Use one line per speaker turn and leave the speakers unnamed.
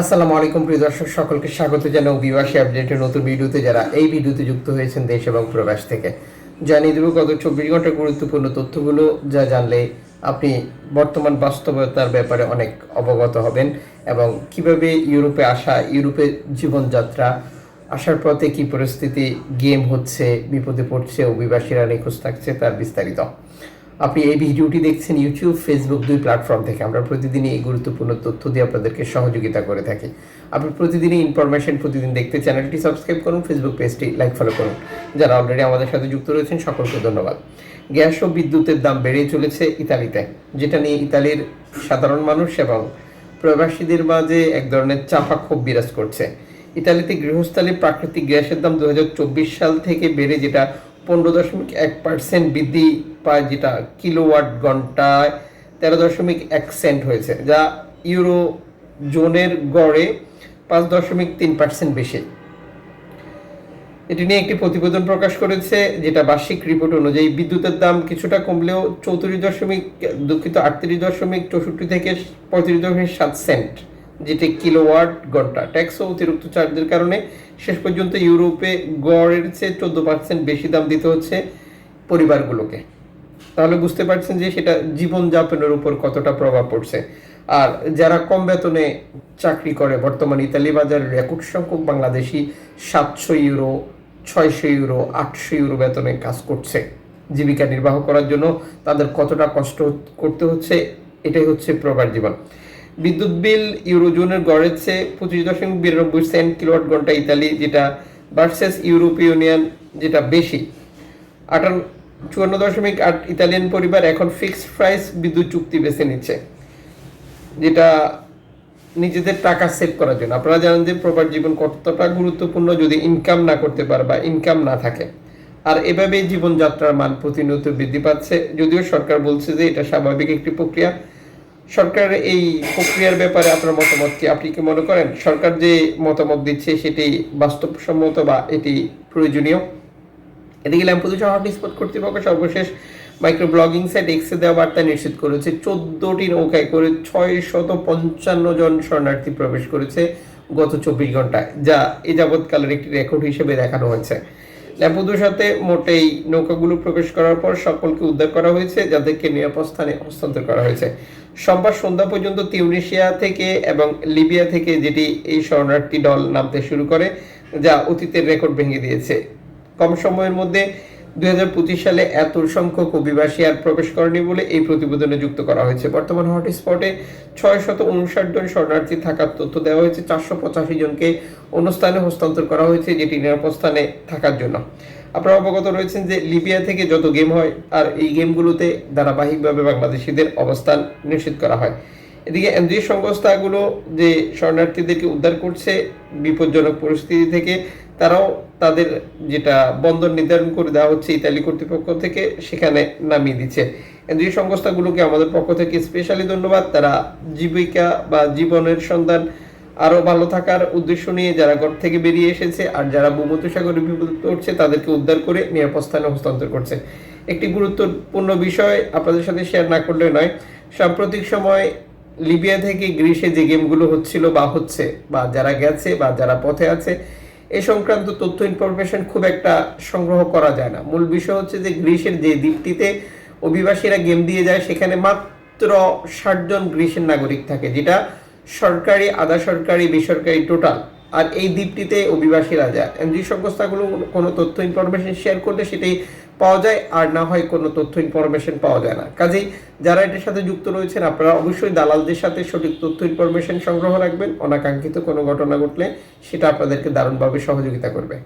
আসসালামু আলাইকুম, প্রিয় দর্শক, সকলকে স্বাগত জানাই অভিবাসী আপডেটের নতুন ভিডিওতে যারা এই ভিডিওতে যুক্ত হয়েছেন দেশ এবং প্রবাস থেকে। জানিয়ে দেবো গত চব্বিশ ঘণ্টার গুরুত্বপূর্ণ তথ্যগুলো, যা জানলে আপনি বর্তমান বাস্তবতার ব্যাপারে অনেক অবগত হবেন এবং কীভাবে ইউরোপে আসা, ইউরোপে জীবনযাত্রা, আসার পথে কি পরিস্থিতি, গেম হচ্ছে, বিপদে পড়ছে অভিবাসীরা নিখোঁজ থাকছে তার বিস্তারিত। আপনি এই ভিডিওটি দেখছেন ইউটিউব ফেসবুক দুই প্ল্যাটফর্ম থেকে। আমরা প্রতিদিনই এই গুরুত্বপূর্ণ তথ্য দিয়ে আপনাদেরকে সহযোগিতা করে থাকি। আপনি প্রতিদিনই ইনফরমেশন প্রতিদিন দেখতে চ্যানেলটি সাবস্ক্রাইব করুন ফেসবুক পেজটি লাইক ফলো করুন। যারা অলরেডি আমাদের সাথে যুক্ত রয়েছেন, সকলকে ধন্যবাদ। গ্যাস ও বিদ্যুতের দাম বেড়ে চলেছে ইতালিতে, যেটা নিয়ে ইতালির সাধারণ মানুষ এবং প্রবাসীদের মাঝে এক ধরনের চাপা ক্ষোভ বিরাজ করছে। ইতালিতে গৃহস্থালী প্রাকৃতিক গ্যাসের দাম দু হাজার চব্বিশ সাল থেকে বেড়ে, যেটা পনেরো দশমিক এক পার্সেন্ট বৃদ্ধি পায় যেটা কিলোওয়াট ঘন্টায় তেরো দশমিক এক সেন্ট হয়েছে, যা ইউরো জোনের গড়ে পাঁচ দশমিক তিন পার্সেন্ট বেশি। এটি নিয়ে একটি প্রতিবেদন প্রকাশ করেছে, যেটা বার্ষিক রিপোর্ট অনুযায়ী বিদ্যুতের দাম কিছুটা কমলেও চৌত্রিশ দশমিক, দুঃখিত আটত্রিশ দশমিক চৌষট্টি থেকে পঁয়ত্রিশ দশমিক সাত সেন্ট, যেটি কিলোওয়াট ঘণ্টা। ট্যাক্স ও অতিরিক্ত চার্জের কারণে শেষ পর্যন্ত ইউরোপে গড়ের চেয়ে চোদ্দ পার্সেন্ট বেশি দাম দিতে হচ্ছে পরিবারগুলোকে। তাহলে বুঝতে পারছেন যে সেটা জীবনযাপনের উপর কতটা প্রভাব পড়ছে। আর যারা কম বেতনে চাকরি করে, বর্তমান ইতালি বাজার রেকর্ড সংখ্যক বাংলাদেশি সাতশো ইউরো, ছয়শো ইউরো, আটশো ইউরো বেতনে কাজ করছে। জীবিকা নির্বাহ করার জন্য তাদের কতটা কষ্ট করতে হচ্ছে, এটাই হচ্ছে প্রবার জীবন। বিদ্যুৎ বিল ইউরোজোনের চেয়ে পঁচিশ দশমিক বিরানব্বই সেন্ট কিলোয়াট ঘণ্টা ইতালি, যেটা ভার্সেস ইউরোপীয় ইউনিয়ন, যেটা বেশি। আটান্ন চুয়ান্ন দশমিক আট ইতালিয়ান পরিবার এখন ফিক্সড প্রাইস বিদ্যুৎ চুক্তি বেছে নিচ্ছে, যেটা নিজেদের টাকা সেভ করার জন্য। আপনারা জানেন যে প্রপার জীবন কতটা গুরুত্বপূর্ণ যদি ইনকাম না করতে পারে বা ইনকাম না থাকে। আর এভাবে জীবনযাত্রার মান প্রতিনিয়ত বৃদ্ধি পাচ্ছে, যদিও সরকার বলছে যে এটা স্বাভাবিক একটি প্রক্রিয়া। সরকারের এই প্রক্রিয়ার ব্যাপারে আপনার মতামত কি? আপনি কি মনে করেন? সরকার যে মতামত দিচ্ছে সেটি বাস্তবসম্মত বা এটি প্রয়োজনীয়? এদিকে ল্যাম্পুদুষা হটস্পট কর্তৃপক্ষ সর্বশেষ মাইক্রো ব্লগিং সাইট এক্সে দেওয়া বার্তা নিশ্চিত করেছে, চোদ্দটি নৌকায় করে ছয় শত পঞ্চান্ন জন শরণার্থী প্রবেশ করেছে গত চব্বিশ ঘন্টায় যা এ যাবৎকালের একটি রেকর্ড হিসেবে দেখানো হয়েছে। ল্যাম্পুদুষাতে মোটেই নৌকাগুলো প্রবেশ করার পর সকলকে উদ্ধার করা হয়েছে, যাদেরকে নিরাপদ স্থানে হস্তান্তর করা হয়েছে। সোমবার সন্ধ্যা পর্যন্ত তিউনিশিয়া থেকে এবং লিবিয়া থেকে যেটি এই শরণার্থী দল নামতে শুরু করে, যা অতীতের রেকর্ড ভেঙে দিয়েছে। কম সময়ের মধ্যে দুই হাজার পঁচিশ সালে এত সংখ্যক অভিবাসী আর প্রবেশ করেনি বলে এই প্রতিবেদনে যুক্ত করা হয়েছে। বর্তমান হটস্পটে ছয় শত উনষাট জন শরণার্থী থাকার তথ্য দেওয়া হয়েছে। চারশো পঁচাশি জনকে অন্য স্থানে হস্তান্তর করা হয়েছে যেটি নিরাপদ স্থানে থাকার জন্য। আপনারা অবগত রয়েছেন যে লিবিয়া থেকে যত গেম হয় আর এই গেমগুলোতে ধারাবাহিকভাবে বাংলাদেশিদের অবস্থান নিশ্চিত করা হয়। এদিকে এনজিও সংস্থাগুলো যে শরণার্থীদেরকে উদ্ধার করছে, বিপজ্জনক পরিস্থিতি থেকে তারাও তাদের যেটা বন্দর নির্ধারণ করে দেওয়া হচ্ছে ইতালি কর্তৃপক্ষ থেকে সেখানে নামিয়ে দিচ্ছে। এনজিও সংস্থাগুলোকে আমাদের পক্ষ থেকে স্পেশালি ধন্যবাদ। তারা জীবিকা বা জীবনের সন্ধান আরও ভালো থাকার উদ্দেশ্য নিয়ে যারা ঘর থেকে বেরিয়ে এসেছে আর যারা ভূমধ্যসাগরে বিপদে পড়ছে, তাদেরকে উদ্ধার করে নিরাপদ স্থানে হস্তান্তর করছে। একটি গুরুত্বপূর্ণ বিষয় আপনাদের সাথে শেয়ার না করলে নয়, সাম্প্রতিক সময় লিবিয়া থেকে গ্রিসে যে গেমগুলো হচ্ছিল বা হচ্ছে বা যারা গেছে বা যারা পথে আছে এ সংক্রান্ত তথ্য ইনফরমেশন খুব একটা সংগ্রহ করা যায় না। মূল বিষয় হচ্ছে যে গ্রীসের যে দ্বীপটিতে অভিবাসীরা গেম দিয়ে যায়, সেখানে মাত্র ষাটজন গ্রীসের নাগরিক থাকে, যেটা সরকারি, আধা সরকারি, বেসরকারি টোটাল আর এই দ্বীপটিতে অভিবাসীরা যায় যে সংস্থাগুলো কোনো তথ্য ইনফরমেশন শেয়ার করলে সেটাই পাওয়া যায়, আর না হয় কোনো তথ্য ইনফরমেশন পাওয়া যায় না। কাজেই যারা এটার সাথে যুক্ত রয়েছেন, আপনারা অবশ্যই দালালদের সাথে সঠিক তথ্য ইনফরমেশন সংগ্রহ রাখবেন। অনাকাঙ্ক্ষিত কোনো ঘটনা ঘটলে সেটা আপনাদেরকে দারুণভাবে সহযোগিতা করবে।